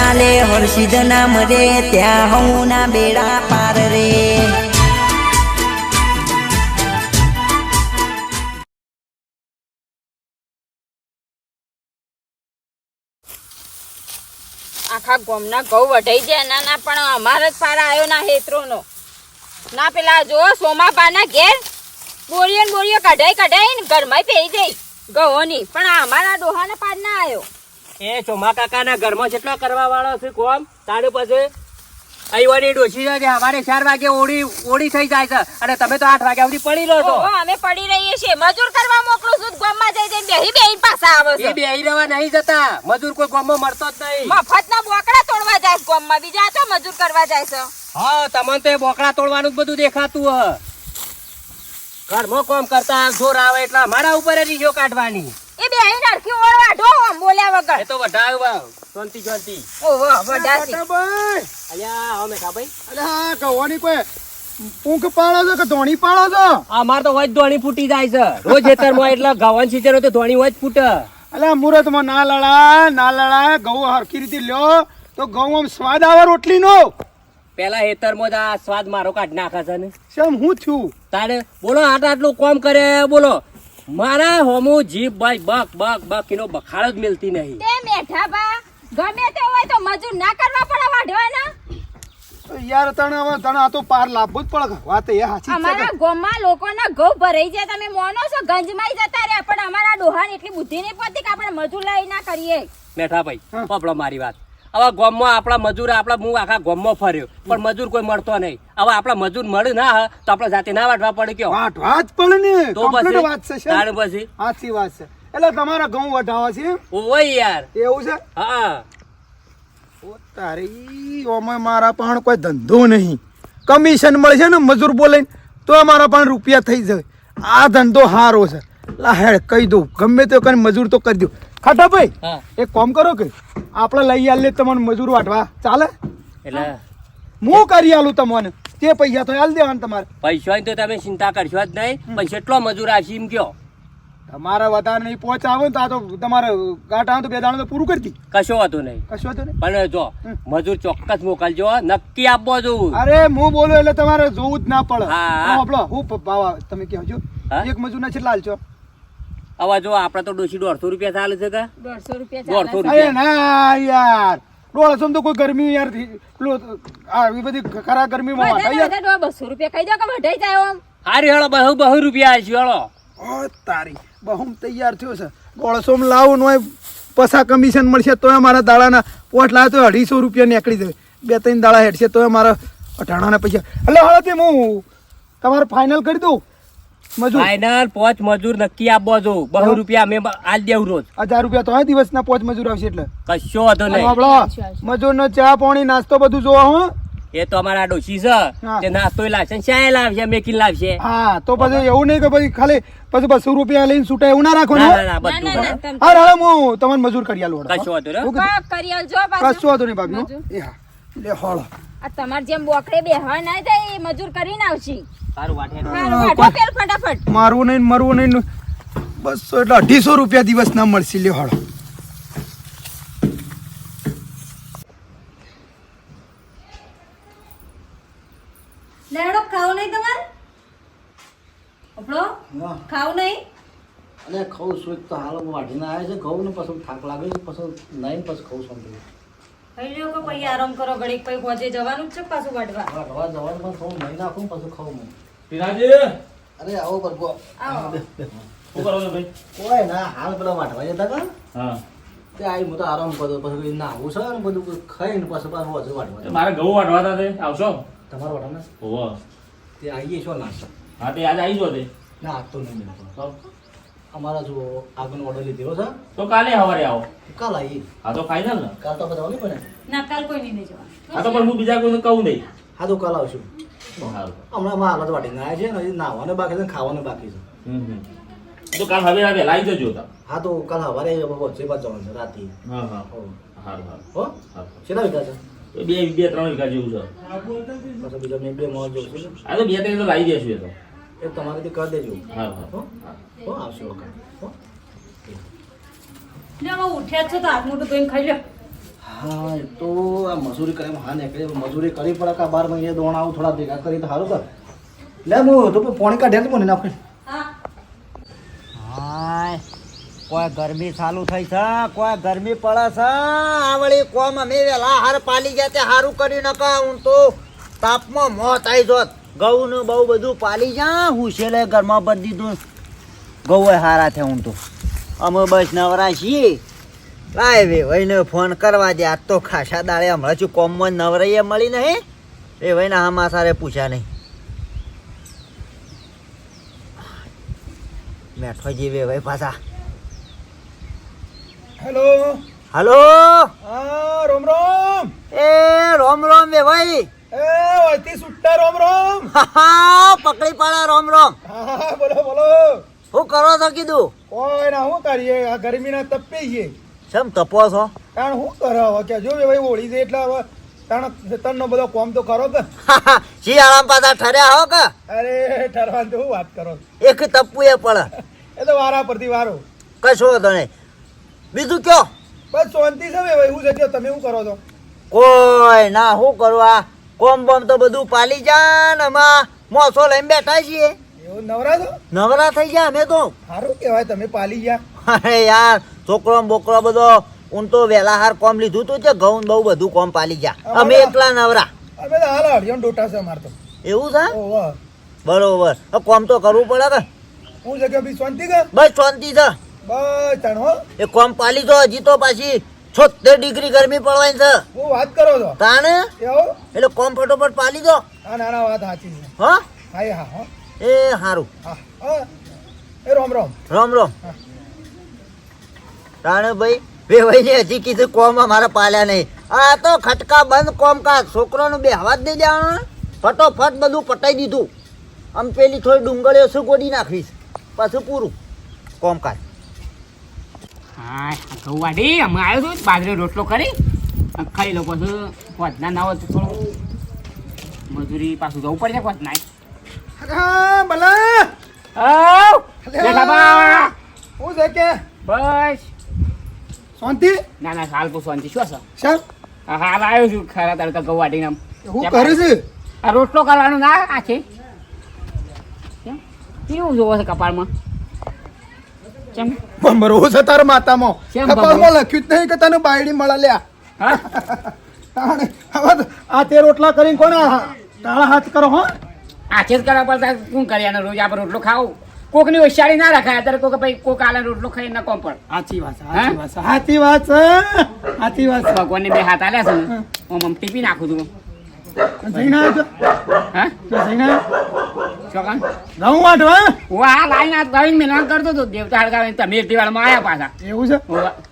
ચાલે હર્ષિદ નામ રે ત્યાં હું ના બેડા પાર રે. આખા ગોમના ઘઉં વઢાઈ જાય ના ના, પણ અમારે જ પારા આવ્યો ના હેતરોનો. ના, પેલા જો સોમાબાના ઘેર. બોરીઓ ને બોરીઓ કઢાઈ કઢાઈ ને ઘરમાં પેઈ જઈ ઘઉંની. પણ અમારા અમારા ડોહાના પાર ના આવ્યો. એ ચોમા કાકાના ઘરમાં જેટલો કરવા વાળો છે કોમ તારે પછી અહીંવાની ડોશી છે અમારે ચાર વાગે ઓડી ઓડી થઈ જાય છે. અને તમે તો આઠ વાગ્યા સુધી પડી છો. અમે પડી રહીએ છીએ. મજૂર કરવા મોકલું છું ગામમાં જઈ જઈને બેહી બેહી પાછા આવે છે. બે રહેવા નહીં જતા. મજૂર કોઈ ગામમાં મળતો જ નહીં. મફતના બોકડા તોડવા જાય ગામમાં. બીજા તો મજૂર કરવા જાય છે. હા તમને તો બોકડા તોડવાનું જ બધું દેખાતું હ ઘરમાં કોમ કરતા જોર આવે એટલે અમારા ઉપર જ કાઢવાની. એ બેહી નરખી ઓળવા ઢો આમ બોલ્યા એ વગર તો વઢાવ શાંતિ શાંતિ. ઓહો વઢાસી ભાઈ. અલ્યા અમે ખા ભાઈ અરે હા કહેવાની કોઈ પૂંખ પાડો છો કે ધોણી પાડો છો? અમાર તો હોય ધોણી ફૂટી જાય છે. રોજ ખેતરમાં એટલે ગવન સિંચન હોય તો ધોણી હોય ફૂટે. અલે મુહૂર્તમાં ના લડા ના લડા ઘઉં હરખી રીતે લ્યો તો ઘઉં આમ સ્વાદ આવે રોટલીનો? પેલા હેતરમાં માં આ સ્વાદ મારો કાઢ નાખે છે ને. શેમ હું થયું? તારે બોલો આટ આટલું કોમ કરે બોલો. મારા હોમો જીભ ભાઈ બક બક બક એનો બખાડ જ મિલતી નહીં. તે મેઠા બા ગમે તે હોય તો મજૂર ના કરવા પડે વાઢવાના યાર તને હવે તને આ તો પાર લાભવું જ પડે વાત એ સાચી છે અમારા ગામમાં લોકોના ઘઉં ભરાઈ જાય તમે મોનો છો ગંજમાં જતા રહ્યા પણ અમારા ડોહાની એટલી બુદ્ધિ નહીં પડતી કે આપણે મજૂર લઈ ના કરીએ. મેઠા ભાઈ પાપડો પપડો મારી વાત. હવે ગામમાં આપણા મજૂર આપણા હું આખા ગામમાં ફર્યો. પણ મજૂર કોઈ મળતો નહીં. હવે આપણા મજૂર મળે ના હ, તો આપણે જાતે ના વાટવા પડે કયો? વાત વાત પડે ને. તો પછી વાત છે તારે પછી? સાચી વાત છે. એટલે તમારા ઘઉં વઢાવા છે? ઓય યાર. એવું છે? હા. ઓ તારી ઓમે મારા પણ કોઈ ધંધો નહીં. કમિશન મળશે ને મજૂર બોલે તો અમારા પણ રૂપિયા થઈ જાય. આ ધંધો હારો છે. લા હેડ કહી દઉં. ગમે તે કરીને મજૂર તો કરી દઉં. ખાટા ભાઈ એક કામ કરો કે આપણે લઈ આલે તમને મજૂર વાટવા. ચાલે? એટલે હું. કરી આલું તમને? તે પૈસા તો આલ દેવાના તમારે. પૈસા તો તમે ચિંતા કરશો જ નહીં. પણ કેટલો મજૂર આશી એમ કયો. તમારે વધારે નહીં પહોંચ આવે ને તો આ તો તમારે ગાંઠા તો બે દાણા તો પૂરું કરી દી. કશો વાંધો નહીં. કશું વાંધો નહીં? પણ જો મજૂર ચોક્કસ મોકલજો નક્કી આપવો જોવું અરે હું બોલું એટલે તમારે જોવું જ ના પડે. હા. આપણો હું બાવા ભાવ તમે કહેજો? એક મજૂરના કેટલા હાલશો હવે જો આપડે તો ડોસી દોઢસો રૂપિયા ચાલે છે કે? દોઢસો રૂપિયા દોઢસો ના યાર ડોળસો તો કોઈ ગરમી યાર થી- પેલું આ એ બધી ખરા ગરમીમાં વાટા વધારે યાર. વધારે ડોહા બસો રૂપિયા કહી દો કે વઢાઈ જાય આમ. હારી હળો બહુ બહુ રૂપિયા આવશે હળો. ઓ તારી બહુ તૈયાર થયો છે. માં લાવું ને પસા કમિશન મળશે તોય મારા દાડાના પોટ લાવે તો અઢીસો રૂપિયા નીકળી જાય. બે ત્રણ દાડા હેઠશે તોય મારા અઢાણાના પૈસા. એટલે હવે તે હું તમારે ફાઇનલ કરી દઉં. ફાઈનલ પોચ મજૂર નક્કી આપવો જો બહુ રૂપિયા મેં આલ દેવું રોજ. હજાર રૂપિયા તો દિવસના પાંચ મજૂર આવશે એટલે. કશો વાંધો નહીં. મજૂર નો ચા પાણી નાસ્તો બધું જોવા હું. એ તો અમારા ડોસી છે. તે નાસ્તો લાવશે ચાય લાવશે મેકીન લાવશે. હા તો પછી એવું નહીં કે પછી ખાલી પછી બસો રૂપિયા લઈને છૂટા એવું ના રાખો ને હા. હું તમને મજૂર કરી આલું કશો વાંધો નહીં. કશું વાંધો નહીં એ હા. લે હોળો. આ તમાર જેમ બોકડે બેહવા ના થાય એ મજૂર કરીને આવશે. તારું વાઠે વાઢો પેલું ફટાફટ? મારવું નહીં મરવું નહીં. બસો એટલે અઢીસો રૂપિયા દિવસ ના મળશે લે હોળો. લેડો ખાવ નહીં તમારે? આપણો ખાવ નહીં? અને ખાઉં છું તો હાલ હું વાઢીને આવે છે ઘઉં ને પછી થાક લાગે છે પછી નહીં પછી ખાઉં છું ખાઈ લ્યો કે પછી આરામ કરો ઘડીક પછી હોજે જવાનું જ છે પાછું વાટવા વાઢવા જવાનું પણ થોડું નહીં નાખું પછી ખાઉં હું. પીરાજી! અરે આવો બરગો આવો. શું કરો છો ભાઈ? કોઈ ના હાલ પેલા વાઢવા જતા કા હા. તે આવી હું તો આરામ કરતો પછી નાહવું છે ને બધું ખાઈને પછી પાછું હજુ. મારે ઘઉં વાટવાતા તે. આવશો? તમારો વાઢવાના? ઓહો તે આવીએ છો ના? હા તે આજે આવી જો તે. ના તો નહીં અમારા જો આગળનો ઓર્ડર લીધેલો છે તો કાલે સવારે આવો. કાલ આવી હા તો ફાઇનલ ને. કાલ તો બધા નહીં બને ના કાલ કોઈ નહીં જવાનું. હા તો પણ હું બીજા કોઈને કહું નહીં. હા તો કાલ આવશું. હમણાં અમારા હાલત વાટી આવ્યા છે ને હજી નાહવાનું બાકી છે ખાવાનું બાકી છે. તો કાલ હવે આવે લાવી જજો તા. હા તો કાલ સવારે વચ્ચે બાદ જવાનું છે રાતે. હા હા. હો. સારું સારું. હો? કેટલા વીઘા છે? એ બે બે ત્રણ વીઘા જેવું છે. બીજા બે મોજ જોઉં છું આ તો બે ત્રણ તો લાવી દેશું એ તો. એ તમારેથી કરી દેજો. હા હા. હો? આવશે વખત. હો? ઉઠ્યા છો તો હાથ મોટું ધોઈને ખાઈ લ્યો હા એ તો આ મજૂરી કરે હા નીકળે. મજૂરી કરી પડે કા બાર મહિને દોણ આવું થોડા ભેગા કરી તો સારું કર. લે હું તો પોણી કાઢ્યા મને નાખે. હાય કોઈ ગરમી ચાલુ થઈ છે કોઈ ગરમી પડે છે. આવડી કોમ અમે વેલા હાર પાલી ગયા તે હારું કર્યું નકા હું તો તાપમાં મોત આવી જોત. ઘઉં ને બહુ બધું પાલી જા હું છેલ્લે ઘરમાં ભરી દીધું. ઘઉં હારા છે હું તો. અમે બસ નવરા છીએ. લાય વે ભાઈને ફોન કરવા દે. આજ તો ખાસા દાડે હમણાં છું કોમમાં નવરાઈએ મળી નહીં. એ ભાઈને હામા સારે પૂછ્યા નહીં. બેઠો જીવે ભાઈ પાછા. હેલો. હલો? હા રોમ રોમ. એ રોમ રોમ બે ભાઈ. ઓયથી સુટ્ટા રોમ રોમ. પકડી પાડે રોમ રોમ. બોલો બોલો. શું કરો છો કીધું? કોઈ ના શું કરીએ? આ ગરમીના તપી છે કેમ તપો છો? કારણ શું કરો? હવે કે જો ભાઈ ઓળી છે એટલે હવે તણ તનનો બધો કોમ તો કરો કે. જી શિયાળામાં પાછા ઠર્યા હો કે? અરે ઠરવાનું તો વાત કરો? એક ટપ્પુ એ પડે એ તો વારા પરથી વારો. કશો વાંધો નહીં. બીજું કયો? બસ શાંતિ છે ભાઈ હું છે તમે શું કરો છો? કોઈ ના શું કરવા કોમ બોમ તો બધું પાલી જાન અમા મોસો લઈને બેઠા છીએ. નવરા થઈ ગયા અમે તો. સારું કહેવાય તમે પાલી ગયા. અરે યાર છોકરો બોકરો બધો હું તો વેલા હાર કોમ લીધું તું છે ઘઉં બહુ બધું કોમ પાલી ગયા. અમે એકલા નવરા. અમે તો હાલ હળિયો ડોટા છે અમારે તો. એવું છે? બરોબર. કોમ તો કરવું પડે કે? હું જગ્યા બી શાંતિ કે બસ શાંતિ છે. બસ તાણ એ કોમ પાલી તો હજી તો પાછી છોતેર ડિગ્રી ગરમી પડવાની છે. હું વાત કરો છો? તાણે? એટલે કોમ ફટોફટ પાલી દો. હા ના ના વાત સાચી છે. હા? હા હા. એ સારું હા હા. એ રોમ રોમ. રોમ રોમ. તાણે ભાઈ બે ભાઈને હજી કીધું કોમ અમારે પાલ્યા નહીં. આ તો ખટકા બંધ કોમ કા છોકરાનું બે હવા જ નહીં દેવાનું. ફટોફટ બધું પટાઈ દીધું. આમ પેલી થોડી ડુંગળીઓ શું ગોડી નાખીશ પાછું પૂરું. કોમકાજ. હા ઘઉં અમે આવ્યો છું બાજરો રોટલો કરી. ખાઈ લો પછી વધના ના હોય તો થોડું મજૂરી પાછું જવું પડશે કે? બસ. શાંતિ? ના ના હાલ તો શાંતિ. શું છે? હાલ આવ્યો છું. ખરા તડકા ઘઉં. હું કરે છે? આ રોટલો કરવાનો ના આ છે. કેવું જોવો છે કપાળમાં? ભમરો છે તાર માતામાં. કેમ કપાળમાં લખ્યું જ નહીં કે તને બાયડી મળે લ્યા હા? તાણે હવે તો આ તે રોટલા કરીને કોણ તાળા હાથ કરો હો. આ છે જ કરવા પડતા શું કર્યા અને રોજ આપણે રોટલો ખાવું. કોકની હોશિયારી ના રખાય અત્યારે કોક ભાઈ કોક આલે રોટલો ખાઈ ના કોમ પણ. સાચી વાત? સાચી વાત છે. સાચી વાત છે સાચી બે હાથ આલ્યા છે ને હું. ટીપી નાખું છું. જઈને આવ્યો હા? જઈને આવ્યો? શું ઘઉં વાટવા હું? આ લાઈન આ દવીને મેલવાન કરતો હતો દેવતા હળગાવીને તમે દિવાળમાં આવ્યા પાછા. એવું છે?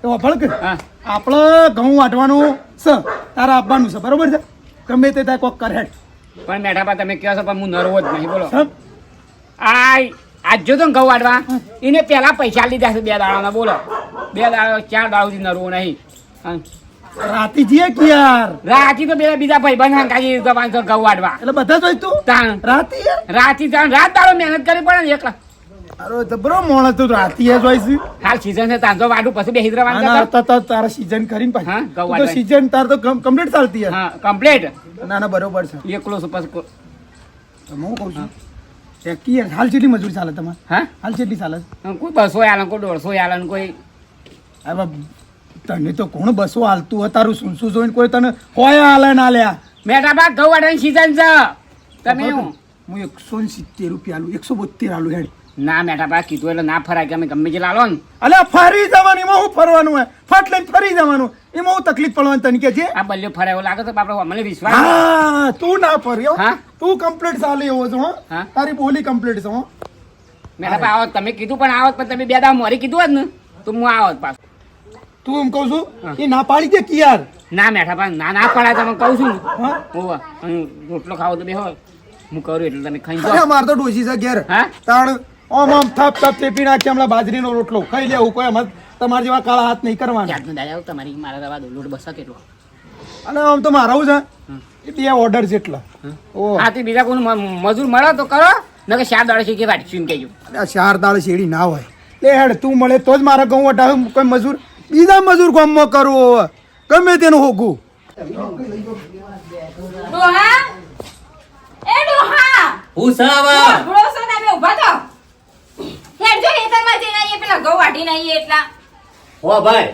તો અફળ કે હા. આપણે ઘઉં વાટવાનું છે તારા આપવાનું છે બરોબર છે? ગમે તે થાય કોક કરે પણ મેઠા પા તમે કહો છો પણ હું નરવો જ નહીં બોલો. આ આજ જો તો ને ઘઉં વાટવા. એને પેલા પૈસા લીધા છે બે દાડાના બોલો. બે દાડા ચાર દાડાથી નરવું નહીં. રાતી જીએ કે યાર રાતી તો બે બીજા ભાઈ બંધ હંકાજી તો પાંચસો ઘઉં વાટવા એટલે બધા જોઈ તું? તાણ. રાતી રાતી તાણ. રાત દાડો મહેનત કરવી પડે ને એકલા. અરે જબરો મોણ તું રાતી એ છે. હાલ સીઝન છે તાંજો વાડું પછી બે હિદરા આના તો તો તારા સીઝન કરીને પછી. હા, ઘઉં તું સીઝન તાર તો કમ્પ્લીટ ચાલતી હે. હા કમ્પ્લીટ ના ના બરોબર છે. એકલો છે પછી તો હું કહું છું કે હાલ કેટલી મજૂરી ચાલે તમારે? હા? હાલ કેટલી ચાલે? કોઈ બસો આલન કોઈ દોઢસો આલન કોઈ હવે તને તો કોણ બસો હાલતું હોય? તારું શું શું જોઈને કોઈ તને હોય હાલે ના લ્યા. મેટા બા ઘઉં સીઝન છે. તમે હું હું એકસો ને સિત્તેર રૂપિયા આલું એકસો બોતેર આલું હેડ. ના મેટા બા કીધું એટલે ના ફરાય કે અમે ગમે જે લાલો ને. અલે ફરી જવાનું એમાં હું ફરવાનું હોય? ફટ લઈને ફરી જવાનું. એમાં હું તકલીફ પડવાની તને કે છે? આ બલ્યો ફરાય એવું લાગે તો બાપડો મને વિશ્વાસ. હા તું ના ફર્યો. હા? તું કમ્પ્લીટ ચાલે એવો છો હા? તારી બોલી કમ્પ્લીટ છો હો. મેટા બા આવત તમે કીધું પણ આવત પણ તમે બે દા મોરી કીધું જ ને તો હું આવત પાછું. તું એમ કહું છું એ ના પાડી દે કે યાર ના મેઠા પણ ના ના પાડે તમે કહું છું. હા? હોવા રોટલો ખાવો તો બે હોય. હું કરું એટલે તમે ખાઈ અરે જાઓ માર તો ડોસી છે ઘેર. હા? તાણ ઓમ ઓમ થપ થપ ચેપી નાખી હમણાં બાજરીનો રોટલો. ખાઈ લેવું કોઈ એમ તમારા જેવા કાળા હાથ નહીં કરવાના. દાદા તમારી મારા દો. લોટ બસા કેટલો? અને આમ તો મારા છે. એ બે ઓર્ડર જેટલા. ઓ હા તે બીજા કોઈ મજૂર મળે તો કરો. નકે ચાર દાડે શીખી વાંચી કહેજો. આ ચાર દાળ શેડી ના હોય. લે હેડ તું મળે તો જ મારા ઘઉં વટાવે કોઈ મજૂર બીજા મજૂર ગામમાં કરવો હવે ગમે તેનું હોગું. ડોહા? એ ડોહા! હું સાવ ભોળો છો તમે ઊભા થો હેડ જો ખેતરમાં જઈને આવીએ પેલા ઘઉં વાઢીને આવીએ એટલા. હો ભાઈ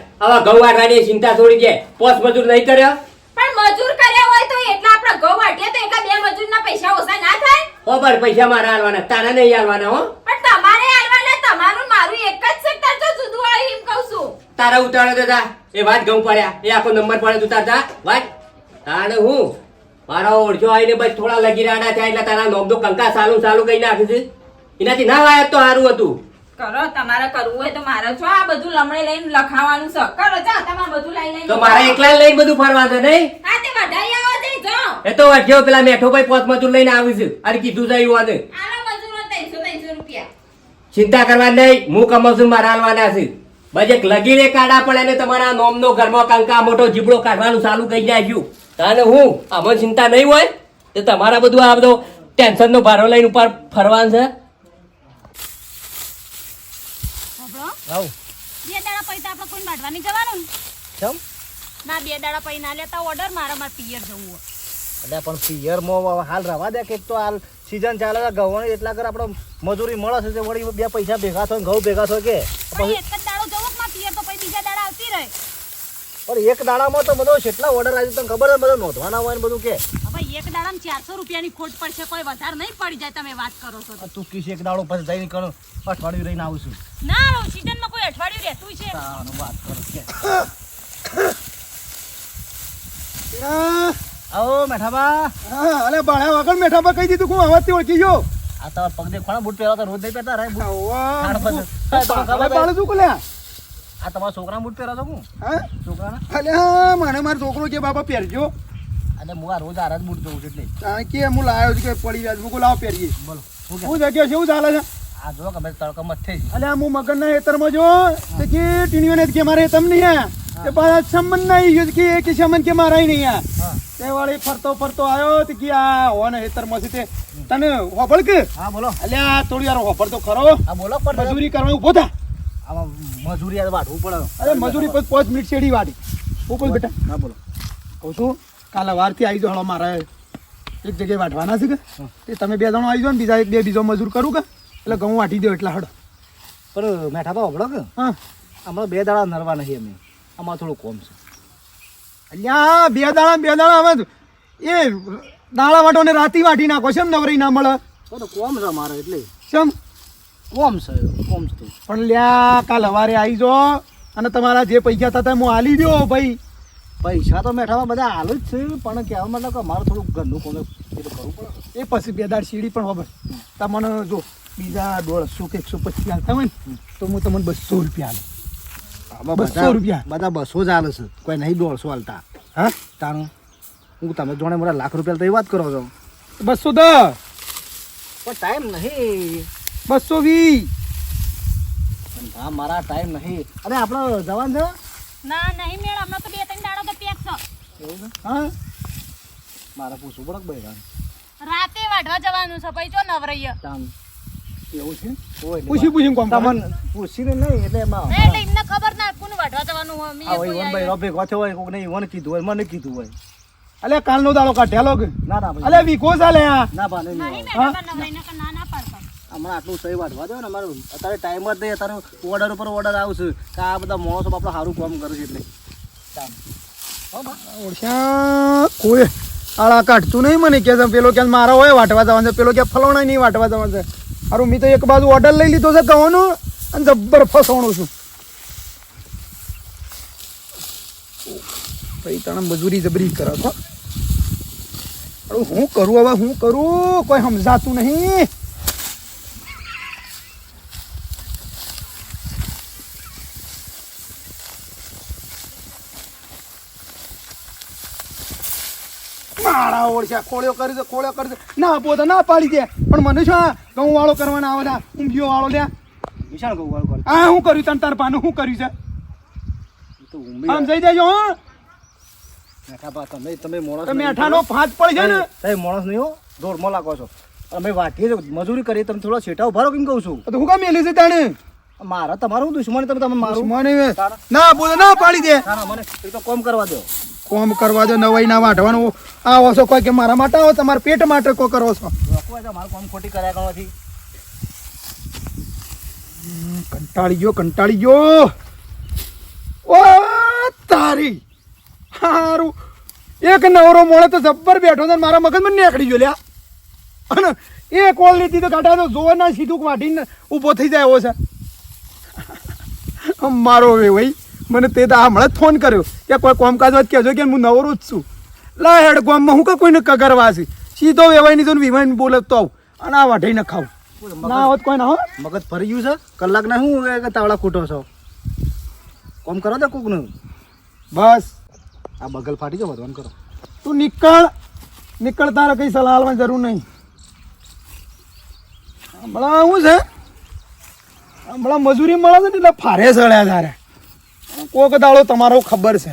વાટવાની ચિંતા છોડી દે પોસ મજૂર નહીં કર્યો? પણ મજૂર કર્યા હોય તો એટલા આપણે વાટીએ તો એકા બે મજૂરના પૈસા ઓછા ના થાય? હો ભાઈ પૈસા મારા હાલવાના તારા નહીં હાલવાના હો. પણ તમારે આલવાના તમારું મારું એક જ છે તાર તો જુદું આવી એમ કહું છું. તારા ઉતાળો તો એ વાત ગમ પડ્યા. એ આખો નંબર પડે ઉતારતા વાત. તાણે હું? મારા ઓળખ્યો આવીને બસ થોડા લગી રાડા થયા એટલે તારા નોમ તો કંકા સાલું સાલું કઈ નાખ્યું છે. એનાથી ના વાયત તો સારું હતું. કરો તમારે કરવું હોય તો મારે છો આ બધું લમણે લઈને લખાવાનું છે. કરો જાઓ તમારે બધું લઈ લઈને તો મારે એકલા લઈને બધું ફરવા છે નહીં? હા તે વઢાઈ આવો જઈ જાઓ એ તો વઢ્યો પેલા મેઠો ભાઈ પોત મજૂર લઈને આવ્યું છે અરે કીધું જાય એવું આનો મજૂરો ત્રણસો ત્રણસો રૂપિયા ચિંતા કરવા નહીં હું કમાઉં છું મારા હાલવાના છે. બજેક લગીને કાઢા પડે ને તમારા નોમનો ઘરમાં કંકા મોટો જીબડો કાઢવાનું ચાલુ કરી નાખ્યું. તાને હું આમાં ચિંતા નહીં હોય તો તમારા બધું આ બધો ટેન્શનનો ભારો લઈને ઉપર ફરવાનું છે. બે દાડા પૈસા આપણે કોઈ વાઢવાની જવાનું ને? કેમ? ના બે દાડા પૈસા લેતા ઓર્ડર મારા મારા પિયર જવું હોય. એટલે પણ પિયરમાં હાલ રવા દે કે તો હાલ સીઝન ચાલે છે ઘઉં એટલા કર આપણે મજૂરી મળે છે તે વળી બે પૈસા ભેગા થાય ઘઉં ભેગા થાય કે? પણ પછી એક જ દાડો જવું કે માર પિયર તો પછી બીજા દાડા આવતી રહે. પણ એક દાડામાં તો બધો કેટલા ઓર્ડર આવી તમને ખબર છે બધું નોંધવાના હોય ને બધું કે? હવે એક દાડામાં ચારસો રૂપિયાની ખોટ પડશે કોઈ વધારે નહીં પડી જાય તમે વાત કરો છો તું. કીશ એક દાડો પછી જઈને કરું અઠવાડિયું રહીને આવું છું. ના સીઝનમાં કોઈ અઠવાડિયું રહેતું છે. વાત કરો કે? આવો મેઠાબા. હા, અલે બાળા વગર મેઠા પર કહી દીધું હું આવાજથી ઓળખી ગયો. આ તમારા પગ દેખવાના બૂટ પહેરો તો રોજ નહીં પહેરતા રે બૂટ. બાળા શું? આ તમારા છોકરા બૂટ પહેરો છો હું? હા? છોકરાના? અલ્યા, મને મારો છોકરો કે બાપા પહેરજો. અને હું આ રોજ આરા જ બૂટ જોઉં છું એટલે. કારણ કે હું લાવ્યો છું કે પડી જાય મૂકું લાવો પહેરીએ. બોલો શું જગ્યા છે? શું ચાલે છે? આ જો કે મેં તડકો મત થઈ અલ્યા હું મગનના હેતરમાં જો કે ટીણીઓને કે મારે તમને નહીં તે પાછા સંબંધ નહીં ગયો કે કે સંબંધ કે મારા નહીં આ. તે વાળી ફરતો ફરતો આવ્યો તે કે આ હોને હેતર મસી તે. તને હોબળ કે? હા બોલો. અલ્યા થોડી યાર હોબળ તો ખરો. હા બોલો પણ મજૂરી કરવા ઊભો થા. આમાં મજૂરી આ વાઢવું પડે. અરે મજૂરી પછી પાંચ મિનિટ શેડી વાળી ઊભો બેટા. હા બોલો. કહું છું કાલે વારથી આવી જો હળો મારા એક જગ્યાએ વાટવાના છે કે? તે તમે બે જણો આવી જાઓ ને બીજા એક બે બીજો મજૂર કરું કે? એટલે ઘઉં વાટી દો એટલા હડ પણ તો હોભળો કે? હા. હમણાં બે દાડા નરવા નહીં અમે. આમાં થોડું કોમ છે. અલ્યા બે દાડા બે દાડા હવે એ દાડા વાટો ને રાતી વાટી નાખો છે નવરી ના મળે? તો કોમ છે મારે એટલે. કેમ કોમ છે કોમ છે. પણ લ્યા કાલ સવારે આવી જાઓ અને તમારા જે પૈસા થતા હું હાલી દો ભાઈ. પૈસા તો મેઠામાં બધા હાલ જ છે પણ કહેવા મતલબ કે મારે થોડું ઘરનું કોમ કરવું પડે. એ પછી બે દાડ સીડી પણ ખબર તમને જો બીજા દોઢસો કે એકસો પચીસ હાલતા હોય ને તો હું તમને બસો રૂપિયા આમાં બસો રૂપિયા. બધા બસો જ હાલે છે. કોઈ નહીં દોઢસો હાલતા હા? તારું હું તમે જોડે મોટા લાખ રૂપિયા તો એ વાત કરો છો. બસો દસ. પણ ટાઈમ નહીં. બસો વી હા મારા ટાઈમ નહીં. અરે આપણો જવાન છે? ના નહીં મેળ. હમણાં તો બે ત્રણ દાડો તો પેક છો. એવું છે? હા? મારે પૂછવું પડે ભાઈ રાતે વાઢવા જવાનું છે ભાઈ જો નવરૈયા તામ એવું છે? નહીં. પૂછી કોમ. તમને પૂછીને નહીં એટલે એમાં એટલે એમને ખબર ના કોને વાઢવા જવાનું હોય મેં કોઈ ભાઈ રબે ગોથે હોય કોક નહીં મને કીધું હોય મને કીધું હોય. અલે કાલનો દાડો કાઢ્યા લોગ ના ના ભાઈ. અલે વીકો ચાલે આ. ના નહીં પાડતા. હમણાં આટલું સહી વાટવા દો ને અમારે અત્યારે ટાઈમ જ નહીં અત્યારે ઓર્ડર ઉપર ઓર્ડર આવશે. કે આ બધા માણસો આપણે સારું કામ કરે છે એટલે. બા. ઓળખ્યા કોઈ આળા કાઢતું નહીં મને કે પેલો કે મારા હોય વાટવા જવાનું છે પેલો કે ફલાણા નહીં વાટવા જવાનું છે. હારું મેં તો એક બાજુ ઓર્ડર લઈ લીધો છે ગવાનો અને જબ્બર ફસવાનું છું. ભાઈ તને મજૂરી જબરી કરો છો હું કરું હવે, હું કરું? કોઈ સમજાતું નહીં. ખોળ્યો કરી દે ખોળ્યો કરી દે. ના પોતે ના પાડી દે. પણ મને શું ઘઉં વાળો કરવાના આવે છે ઊંઘિયો વાળો કહું વાળું આ શું કર્યું તને તાર પાનું શું કર્યું છે? આમ જઈ દેજો હો. મેઠા તમે તમે માણસ તમે નહીં. ફાંચ પડી છે ને. તમે માણસ નહીં હો. દોડમાં લાગો છો. અમે વાટીએ મજૂરી કરીએ તમે થોડા છેટા ઊભા રહો કેમ કહું છું? તો હું કામ મેલી છે તાણે? મારા તમારું દુશ્મન તમે તમે મારું. દુશ્મન ના બોલો ના પાડી દે. ના મને તો કોમ કરવા દો. કોમ કરવા દો નવાઈ ના વાઢવાનું. આવો છો કોઈ કે મારા માટે આવો તમારા પેટ માટે કો કરો છો? મારું કોમ ખોટી કર્યા કરવાથી કંટાળી ગયો કંટાળી ગયો. ઓ તારી. હારું. એક નવરો મોળે તો જબ્બર બેઠો ને મારા મગજમાં નીકળી ગયો લ્યા. અને એ કોલ લીધી તો કાઢા તો જોવા ના સીધું વાઢીને ઊભો થઈ જાય એવો છે. મારો હવે ભાઈ. મને તે તો હમણાં જ ફોન કર્યો કે કોઈ કોમકાજ વાત કહેજો કે હું નવરો જ છું. લા હેડ ગામમાં હું કે કોઈને કગરવા છે સીધો વેવાઈની તો વિમાન બોલતો આવું અને આ વાઢી ન ખાવ ના હોત કોઈ ના હો. મગજ ફરી ગયું છે? કલાક ના હું કે તાવડા ખૂટો છો? કોમ કરો તો કોકનું? બસ. આ બગલ ફાટી જાવ ભગવાન કરો. તું નીકળ. નીકળ તારે કઈ સલાહ હાલવાની જરૂર નહીં. હમણાં શું છે. હમણાં મજૂરી મળે છે ને એટલે ફારે સળ્યા તારે. કોક દાડો તમારો ખબર છે.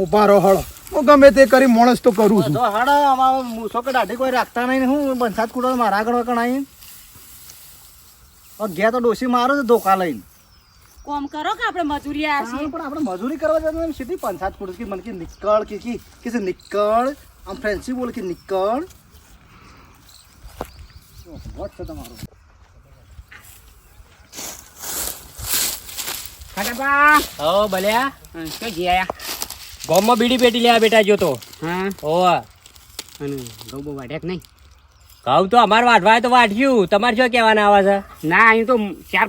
ઊભા રહો હળો. હું ગમે તે કરી માણસ તો કરું છું. તો હાડા અમારો મૂસો કે દાઢી કોઈ રાખતા નહીં હું બંસાત કુડો મારા આગળ કણાઈ. ગયા તો ડોસી મારો છે ધોકા લઈને. કોમ કરો કે આપણે મજૂરી આ આશી પણ આપણે મજૂરી કરવા જતા એમ સીધી પંચાયત કુડો કે મન કે નિકળ કે કે કે છે નિકળ આમ ફ્રેન્સી બોલ કે નિકળ વોટ છે તમારો? હો બલ્યા ગામમાં બીડી પેટી લેવા બેટા જો તો? હા. ઓવા અને ઘઉં બહુ વાઢ્યા નહીં? ઘઉં તો અમારે વાઢવાય તો વાઢ્યું. તમારે શું કહેવાના આવે છે? ના અહીં તો ચાર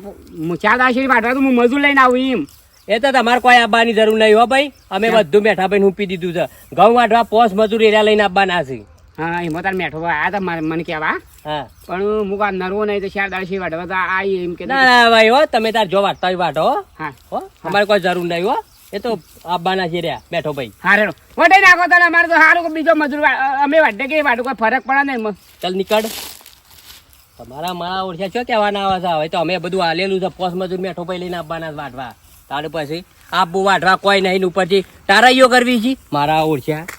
ચાર દાસી વાઢવા તો હું મજૂર લઈને આવું એમ. એ તો તમારે કોઈ આવવાની જરૂર નહીં હો ભાઈ. અમે બધું બેઠા ભાઈ હુંપી દીધું છે. ઘઉં વાઢવા પોસ મજૂર એરિયા લઈને આવવાના છે. હા એમાં તાર મેઠો આયા તા મને કેવા હા. પણ હું આ નરવો નહીં તો ચાર દાશેરી વાઢવા તો એમ કે ના ના ભાઈ હો તમે તાર જો વાટતા વાટો હા. હો અમારે કોઈ જરૂર નહીં હો. એ તો આવવાના છે રહ્યા બેઠો ભાઈ. હારે વટાઈ નાખો તને અમારે તો સારું બીજો મજૂર અમે વાઢે કે વાઢો કોઈ ફરક પડે ને એમાં. ચાલ નીકળ. તમારા મારા ઓળખ્યા છો કહેવાના આવે છે હવે તો અમે બધું આલેલું છે પોસ મજૂર મેઠો ભાઈ લઈને આવવાના વાટવા તારે પછી આપવું વાટવા કોઈ નહીં ઉપરથી યો કરવી છે. મારા ઓળખ્યા.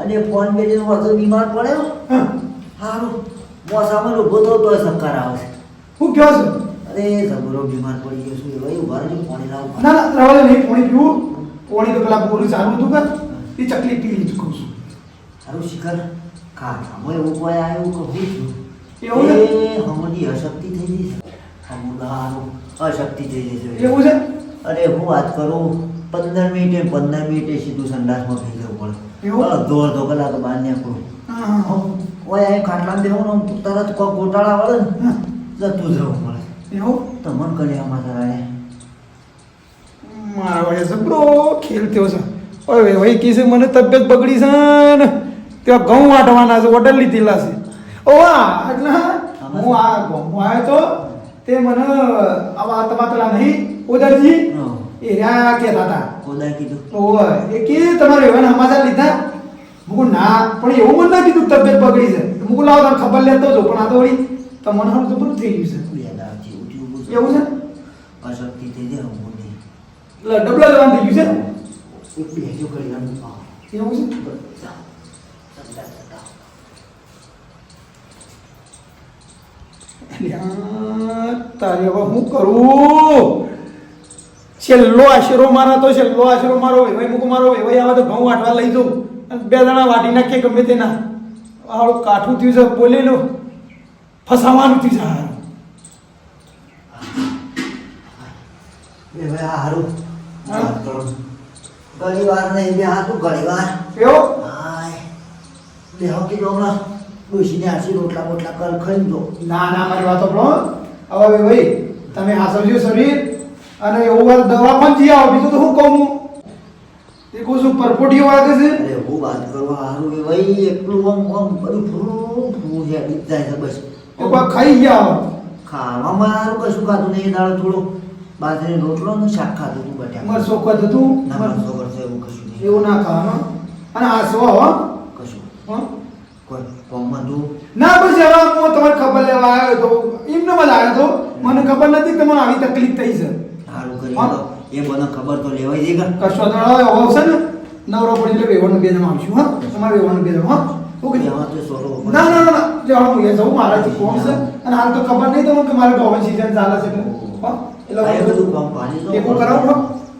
અને ફોન મેળવીને વધુ બીમાર પડ્યો સારું મોસામાં ઊભો તો તોય આવશે. આવે હું કહો છું? અરે જબરો બીમાર પડી ગયો છું ભાઈ ઊભા રહેજો પાણી લાવો ના ના રવાલે નહીં પાણી પીવું. પાણી તો પેલા બોલું સારું હતું કે એ ચકલી પી લીધું કહું છું. સારું શિખર. કાકામાં એવું કોઈ આવ્યું કહું છું? એવું એ હમણાં અશક્તિ થઈ ગઈ છે. હમણાં અશક્તિ થઈ ગઈ છે. એવું છે? અરે હું વાત કરું. પંદર મિનિટે પંદર મિનિટે સીધું સંડાસમાં થઈ જવું? પડે અડધો અડધો કલાક બહાર નીકળું. ઓય અહીં ખાટલા દેવું ને તરત કોઈ ગોટાળા વળે ને જતું જ રહેવું પડે. એવું? તમને કલ્યાણમાં કરાય મારા વડે ખેલ થયો છે. હવે ભાઈ કીધું મને તબિયત બગડી છે ને. ત્યાં ઘઉં વાટવાના છે ઓર્ડર લીધેલા છે. ઓ હા એટલે હું આ ગામમાં આવ્યો તો તે મને આવા તમારા પેલા નહીં ઉદરજી. એ રહ્યા કહેતા હતા. કોદા કીધું. ઓય એ કે તમારે એવાના સમાચાર લીધા? મુકુ ના પણ એવું મને ના કીધું તબિયત બગડી છે. મુકુ લાવો તને ખબર લેતો જો પણ આ તો વળી તમને હારું જબરું થઈ ગયું છે. એવું છે? અશક્તિ થઈ જાય હું બોલી એટલે ડબલા જવાનું થઈ ગયું એક બેજો કરી આનું છે એવું છે? તારે હવે હું કરું? છેલ્લો આશરો મારા તો છેલ્લો આશરો મારો વેવાઈ મૂકું મારો વેવાઈ આવે તો ઘઉં વાટવા લઈ જાઉં. અને બે જણા વાટી નાખીએ ગમે તેના. આવડું કાઠું થયું છે બોલેલું ફસાવાનું થયું છે હારું. આ ઘણી વાર નહીં બે હાથું ઘણી વાર એવો? હાય. બે હોકી દો હમણાં ડોશીને આશી રોટલા બોટલા કર ખાઈ દો ના ના મારી વાતો પણ હવે ભાઈ તમે હાસવજો શરીર. અને એવું દવા પણ જી આવો. બીજું તો હું કહું હું? એ કહું છું પરપોટી વાગે છે. અરે હું વાત કરવા હારું એ ભાઈ એકલું આમ આમ બધું ફૂરું ફૂરું છે બીજ જાય છે બસ. તો ખાઈ ગયા ખાવા ખાવામાં હારું કશું ખાતું નહીં દાડો થોડું બાજરી રોટલો ને શાક ખાધું તું બટા મરસો કદ હતું ના મરસો બરસો એવું કશું નહીં. એવું ના ખાવાનું અને આસવો હો? કશું. હો? કોઈ કોમમાં તું ના બસ હવે હું તમારે ખબર લેવા આવ્યો તો એમને જ આવ્યો તો. મને ખબર નથી કે તમને આવી તકલીફ થઈ છે. હા. તો એ મને ખબર તો લેવાય જઈ ગયા કશો તો આવશે ને. નવરો પડી એટલે વેવાનું બે જણા આવશું હા. તમારે વેવાનું બે જણા હા. ઓકે. એમાં તો સોરો ના ના ના લેવાનું હું જવું મારાથી કોમ છે. અને હાલ તો ખબર નહીં તમને કે મારે ગોવન સીઝન ચાલે છે હા. એટલે આ એ બધું કામ પાણી તો એકો કરાવું હો.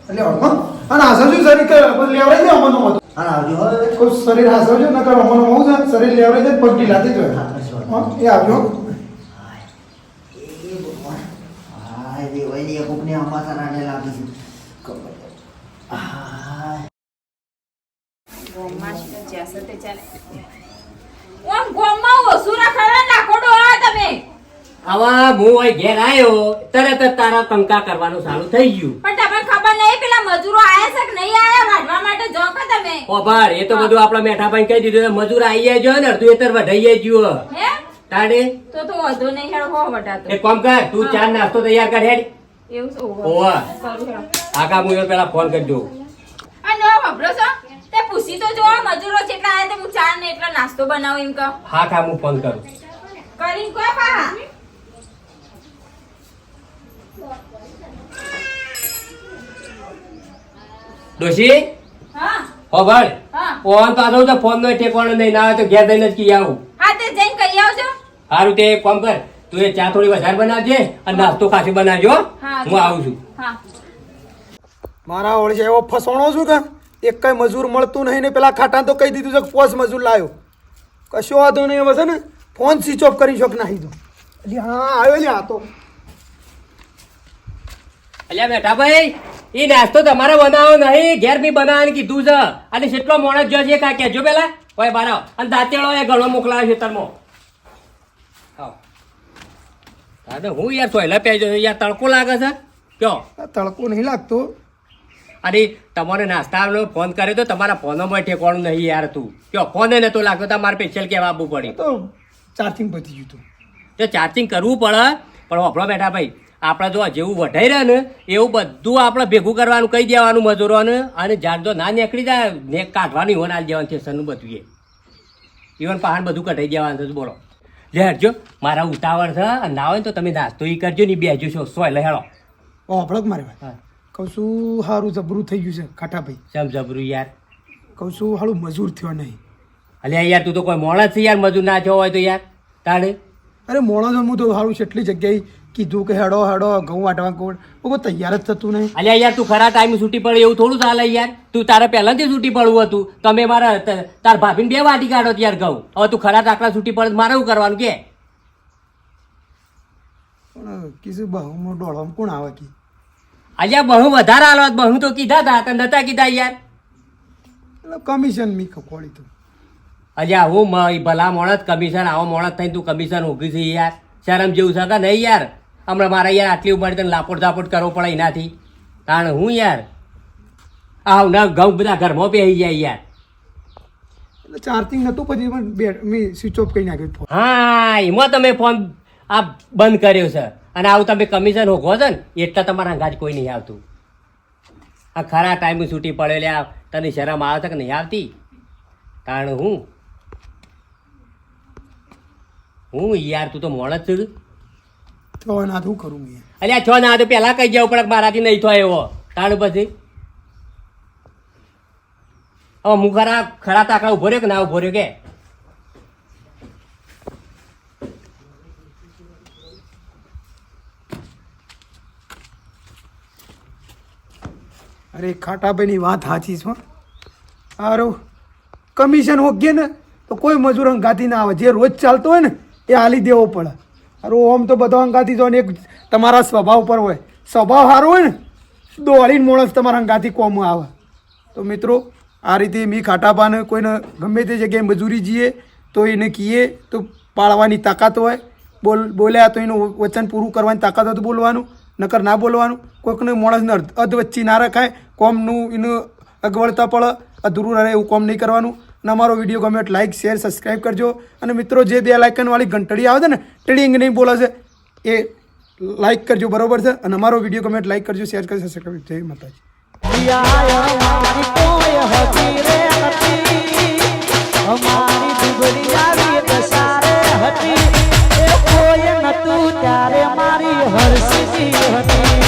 એટલે હા. અને આસા શું શરીર કે લેવડાઈ દે અમનો મત હા આવજો હવે. કોઈ શરીર હાસવજો નકર અમનો હોવું છે શરીર લેવડાઈ દે પગ ઢીલાથી જ હોય હા. એ આવજો એ ભગવાન હા એ દેવાયની એક ઉપને અમાસા રાડે લાગી છે. ખબર આવા હું અહીં ઘેર આવ્યો તરત જ તારા કંકા કરવાનું ચાલુ થઈ ગયું. પણ તમને ખબર નહીં પેલા મજૂરો આયા છે કે નહીં આયા? વાઢવા માટે જો કે તમે. ઓભાર એ તો બધું આપણા મેઠાભાઈ કહી દીધું મજૂર આવી જાય ને અડધું એતર વઢાઈ ગયું હે? તાડે તો તો વધુ નહીં હેડ હો વટાતો એક કામ કર તું ચાર નાસ્તો તૈયાર કર હેડ. એવું છે? ઓવા આકા હું પેલા ફોન આ નો વાપરો છો? તે પૂછી તો જો મજૂરો કેટલા આયા તે હું ચા ને એટલો નાસ્તો બનાવું એમ કહો. હા ખા હું ફોન કરું. કરીને કોઈ પા ડોશી? હા. ઓભાર હા. ફોન પાછો તો ફોન નો ઠેકવાનો નહીં ના આવે તો ઘેર દઈને જ કી આવું. હા તે જઈને કહી આવજો. સારું તે કામ કર. તું એ ચા થોડી વધારે બનાવજે અને નાસ્તો ખાસી બનાવજો હા. હું આવું છું. હા. મારા ઓળશે એવો ફસણો છું કે એક કઈ મજૂર મળતું નહીં ને પેલા ખાટા તો કહી દીધું છે કે પોસ મજૂર લાવ્યો કશો વાંધો નહીં હવે છે ને ફોન સ્વિચ ઓફ કરી શક નાખી દો. એટલે હા આવ્યો લે આ તો. અલ્યા બેઠા ભાઈ એ નાસ્તો તમારે બનાવો નહીં ઘેર બી બનાવવાનું કીધું છે. અને જેટલો મોણસ જો છે કાંઈ કહેજો પેલા. કોઈ બાર અને દાંતેડો એ ઘણો મોકલાવે છે તરમાં આવો. દાદા હું યાર સોયલા પહેજો યાર તડકો લાગે છે. કયો? તડકો નહીં લાગતો. અરે તમારે નાસ્તાનો ફોન કર્યો તો તમારા ફોનમાં ઠેકવાનું નહીં યાર તું. કયો ફોન નતો લાગતો તમારે સ્પેશિયલ કહેવા આપવું પડે. તો ચાર્જિંગ પતી ગયું તું તો ચાર્જિંગ કરવું પડે પણ વાપરો બેઠા ભાઈ આપણે જો જેવું વઢાઈ રહે ને એવું બધું આપણે ભેગું કરવાનું કહી દેવાનું મજૂરોને અને જાણ જો ના નીકળી જાય ને કાઢવાનું ઇવન આલી દેવાનું છે સનનું બધું એ ઇવન પહાડ બધું કઢાઈ દેવાનું છે બોલો. લે હટજો મારા ઉતાવળ છે ના હોય તો તમે નાસ્તો ઈ કરજો ને બેજો છો સોય લે હેળો. ઓ ભળક મારે ભાઈ. કહું છું સારું જબરું થઈ ગયું છે ખાટા ભાઈ. સમ જબરું યાર. કહું છું હાલું મજૂર થયો નહીં. અલ્યા યાર તું તો કોઈ મોણા છે યાર મજૂર ના થયો હોય તો યાર. તારે અરે મોણો હું તો સારું છે એટલી જગ્યાએ કીધું કે હેડો હેડો ઘઉં વાટવા કોણ બહુ તૈયાર જ થતું નહીં. અલ્યા યાર તું ખરા ટાઈમે છૂટી પડે એવું થોડું ચાલે યાર. તું તારે પહેલાથી છૂટી પડવું હતું. તમે મારા તાર ભાભીને બે વાટી કાઢો યાર ઘઉં. હવે તું ખરા ટાકડા છૂટી પડે મારે એવું કરવાનું? કે? કીધું બહુ દોડવામાં કોણ આવે કે? અલ્યા બહુ વધારે હાલવા બહુ તો કીધા હતા તને નતા કીધા યાર? એટલે કમિશન મી ખોળી તું. અલ્યા હું ભલા મોણસ કમિશન આવો મોણસ થઈને તું કમિશન ઉગી છે યાર. શરમ જેવું છે કે નહીં યાર? હમણાં મારે યાર આટલી ઉંમર તને લાપોટ ધાપોટ કરવો પડે એનાથી. કારણ હું યાર? આવ ના ઘઉં બધા ઘરમાં પહેરી જાય યાર. એટલે ચાર્જિંગ નહોતું પછી પણ બે મેં સ્વિચ ઓફ કરી નાખ્યો હા એમાં તમે ફોન આ બંધ કર્યો છે. અને આવું તમે કમિશન હોગો છો ને એટલા તમારા અંગાજ કોઈ નહીં આવતું. આ ખરા ટાઈમે છૂટી પડેલી આ તને શરમ આવે છે કે નહીં આવતી? કારણ હું. હું યાર તું તો મોણ જ છું. તો ના શું કરું મેં? અલ્યા છો ના તો પહેલા કહી જવું પડે મારાથી નહીં થાય એવો. તાણ પછી હવે હું ખરા ખરા તાકડા ઊભો રહ્યો કે ના ઊભો રહ્યો કે? અરે ખાટાભાઈની વાત સાચી છે સારું કમિશન ઓકે ને તો કોઈ મજૂર અંગાથી ના આવે. જે રોજ ચાલતો હોય ને એ હાલી દેવો પડે. અરે ઓમ તો બધો અંગાથી જો ને એક તમારા સ્વભાવ પર હોય. સ્વભાવ સારો હોય ને, દોડીને માણસ તમારા અંગાથી કોમ આવે. તો મિત્રો, આ રીતે મી ખાટાપાને કોઈને ગમે તે જગ્યાએ મજૂરી જઈએ તો એને કહીએ તો પાળવાની તાકાત હોય. બોલ, બોલ્યા તો એનું વચન પૂરું કરવાની તાકાત હોય તો બોલવાનું, નકર ના બોલવાનું. કોઈકને માણસને અર્ધ અધ વચ્ચે ના રખાય, કોમનું એનું અગવડતા પડે, અધૂરું રહે એવું કોમ નહીં કરવાનું. અને અમારો વીડિયો ગમે એટલે લાઇક શેર સબસ્ક્રાઈબ કરજો. અને મિત્રો, જે બે લાઇકનવાળી ઘંટડી આવે છે ને ટીડિંગ નહીં બોલે છે એ લાઇક કરજો, બરોબર છે? અને અમારો વીડિયો ગમે એટલે લાઇક કરજો શેર કરજો સબસ્ક્રાઈબ જય માતાજી. ત્યારે મારી હર્ષી હતી.